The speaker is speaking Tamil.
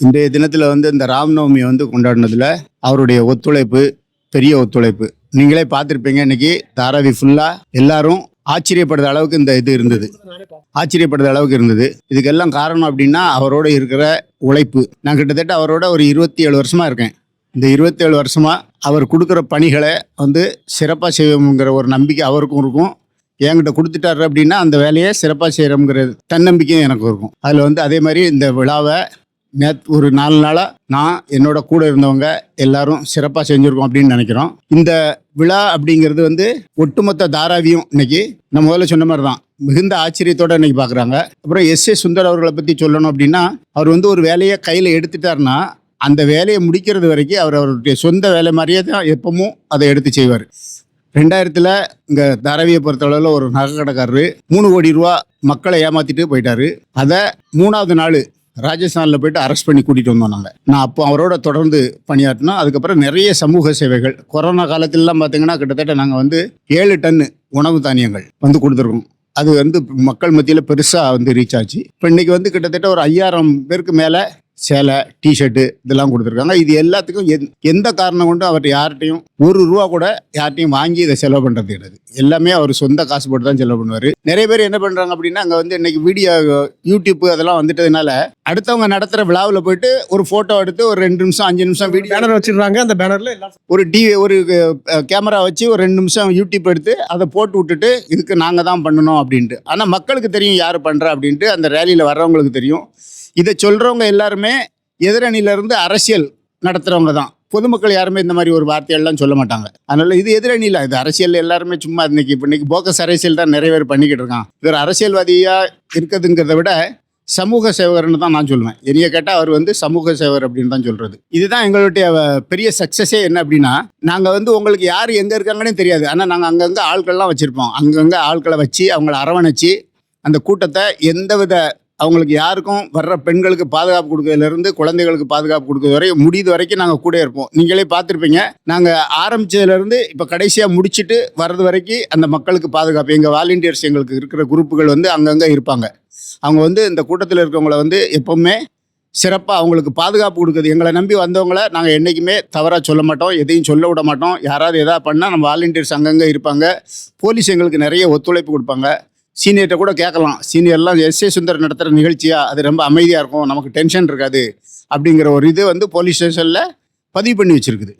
இன்றைய தினத்தில் வந்து இந்த ராம்நவமி வந்து கொண்டாடினதுல அவருடைய ஒத்துழைப்பு பெரிய ஒத்துழைப்பு. நீங்களே பார்த்துருப்பீங்க இன்னைக்கு தாராவி ஃபுல்லாக எல்லாரும் ஆச்சரியப்படுற அளவுக்கு இந்த இது இருந்தது. ஆச்சரியப்படுற அளவுக்கு இருந்தது. இதுக்கெல்லாம் காரணம் அப்படின்னா அவரோட இருக்கிற உழைப்பு. நான் கிட்டத்தட்ட அவரோட ஒரு இருபத்தி ஏழு வருஷமாக இருக்கேன். இந்த இருபத்தி ஏழு அவர் கொடுக்குற பணிகளை வந்து சிறப்பாக செய்வோங்கிற ஒரு நம்பிக்கை அவருக்கும் இருக்கும். என்கிட்ட கொடுத்துட்டாரு அப்படின்னா அந்த வேலையை சிறப்பாக செய்கிறோங்கிற தன்னம்பிக்கையும் எனக்கு இருக்கும். அதில் வந்து அதே மாதிரி இந்த விழாவை நேத் ஒரு நாலு நாளாக நான் என்னோட கூட இருந்தவங்க எல்லாரும் சிறப்பாக செஞ்சுருக்கோம் அப்படின்னு நினைக்கிறோம். இந்த விழா அப்படிங்கிறது வந்து ஒட்டுமொத்த தாராவியும் இன்னைக்கு நான் முதல்ல சொன்ன மாதிரி தான் மிகுந்த ஆச்சரியத்தோட இன்னைக்கு பார்க்குறாங்க அப்புறம் எஸ் ஏ சுந்தர் அவர்களை பற்றி சொல்லணும் அப்படின்னா அவர் வந்து ஒரு வேலையை கையில் எடுத்துட்டாருன்னா அந்த வேலையை முடிக்கிறது வரைக்கும் அவர் அவருடைய சொந்த வேலை மாதிரியே தான் எப்பவும் அதை எடுத்து செய்வார். ரெண்டாயிரத்தில் இங்கே தாராவியை பொறுத்தளவில் ஒரு நகை கடைக்காரரு மூணு கோடி ரூபா மக்களை ஏமாத்திட்டு போயிட்டாரு. அதை மூணாவது நாள் ராஜஸ்தானில் போயிட்டு அரெஸ்ட் பண்ணி கூட்டிகிட்டு வந்தோம் நாங்கள் நான் அப்போ அவரோட தொடர்ந்து பணியாற்றினோம். அதுக்கப்புறம் நிறைய சமூக சேவைகள். கொரோனா காலத்திலலாம் பார்த்தீங்கன்னா கிட்டத்தட்ட நாங்கள் வந்து ஏழு டன்னு உணவு தானியங்கள் வந்து கொடுத்துருக்கோம். அது வந்து மக்கள் மத்தியில் பெருசாக வந்து ரீச் ஆச்சு. இப்போ இன்னைக்கு வந்து கிட்டத்தட்ட ஒரு ஐயாயிரம் பேருக்கு மேலே சேலை டிஷர்ட்டு இதெல்லாம் கொடுத்துருக்காங்க. இது எல்லாத்துக்கும் எந்- எந்த காரணம் கொண்டும் அவர் யார்கிட்டையும் ஒரு ரூபா கூட யார்கிட்டையும் வாங்கி இதை செலவு பண்ணுறது கிடையாது. எல்லாமே அவர் சொந்த காசு போட்டு தான் செலவு பண்ணுவார். நிறைய பேர் என்ன பண்ணுறாங்க அப்படின்னா அங்கே வந்து இன்னைக்கு வீடியோ யூடியூப் அதெல்லாம் வந்துட்டதுனால அடுத்தவங்க நடத்துகிற விழாவில் போயிட்டு ஒரு ஃபோட்டோ எடுத்து ஒரு ரெண்டு நிமிஷம் அஞ்சு நிமிஷம் வீடியோ பேனர் வச்சிடுறாங்க அந்த பேனர்ல எல்லாம் ஒரு டிவி ஒரு கேமரா வச்சு ஒரு ரெண்டு நிமிஷம் யூடியூப் எடுத்து அதை போட்டு விட்டுட்டு இதுக்கு நாங்கள் தான் பண்ணணும் அப்படின்ட்டு. ஆனால் மக்களுக்கு தெரியும் யார் பண்ணுறா அப்படின்ட்டு அந்த ரேலியில் வர்றவங்களுக்கு தெரியும். இதை சொல்கிறவங்க எல்லாருமே எதிரணியிலேருந்து அரசியல் நடத்துகிறவங்க தான். பொதுமக்கள் யாருமே இந்த மாதிரி ஒரு வார்த்தையெல்லாம் சொல்ல மாட்டாங்க. அதனால இது எதிரணியில் இது அரசியல் எல்லாருமே சும்மா இன்னைக்கு இப்போ இன்னைக்கு போக்கஸ் அரசியல் தான் நிறைய பேர் பண்ணிக்கிட்டு இருக்கான். இவர் அரசியல்வாதியாக இருக்குதுங்கிறத விட சமூக சேவகர்னு தான் நான் சொல்லுவேன். என்னைய கேட்டால் அவர் வந்து சமூக சேவகர் அப்படின்னு தான் சொல்கிறது இதுதான் எங்களுடைய பெரிய சக்ஸஸே என்ன அப்படின்னா நாங்கள் வந்து உங்களுக்கு யார் எங்கே இருக்காங்கன்னே தெரியாது. ஆனால் நாங்கள் அங்கங்கே ஆட்கள்லாம் வச்சுருப்போம். அங்கங்கே ஆட்களை வச்சு அவங்கள அரவணைச்சு அந்த கூட்டத்தை எந்தவித அவங்களுக்கு யாருக்கும் வர்ற பெண்களுக்கு பாதுகாப்பு கொடுக்கறதுலேருந்து குழந்தைகளுக்கு பாதுகாப்பு கொடுக்கறது வரை முடியுது வரைக்கும் நாங்கள் கூட இருப்போம். நீங்களே பார்த்துருப்பீங்க. நாங்கள் ஆரம்பிச்சதுலேருந்து இப்போ கடைசியாக முடிச்சுட்டு வர்றது வரைக்கும் அந்த மக்களுக்கு பாதுகாப்பு. எங்கள் வாலண்டியர்ஸ் எங்களுக்கு இருக்கிற குரூப்புகள் வந்து அங்கங்கே இருப்பாங்க. அவங்க வந்து இந்த கூட்டத்தில் இருக்கவங்கள வந்து எப்போவுமே சிறப்பாக அவங்களுக்கு பாதுகாப்பு கொடுக்குது. எங்களை நம்பி வந்தவங்கள நாங்கள் என்றைக்குமே தவறாக சொல்ல மாட்டோம். எதையும் சொல்ல விட மாட்டோம். யாராவது எதாவது பண்ணால் நம்ம வாலண்டியர்ஸ் அங்கங்கே இருப்பாங்க. போலீஸ் எங்களுக்கு நிறைய ஒத்துழைப்பு கொடுப்பாங்க. சீனியர்கிட்ட கூட கேட்கலாம். சீனியர்லாம் எஸ் ஏ சுந்தர் நடத்துகிற நிகழ்ச்சியா? அது ரொம்ப அமைதியாக இருக்கும். நமக்கு டென்ஷன் இருக்காது. அப்படிங்கிற ஒரு இது வந்து போலீஸ் ஸ்டேஷனில் பதிவு பண்ணி வச்சுருக்குது.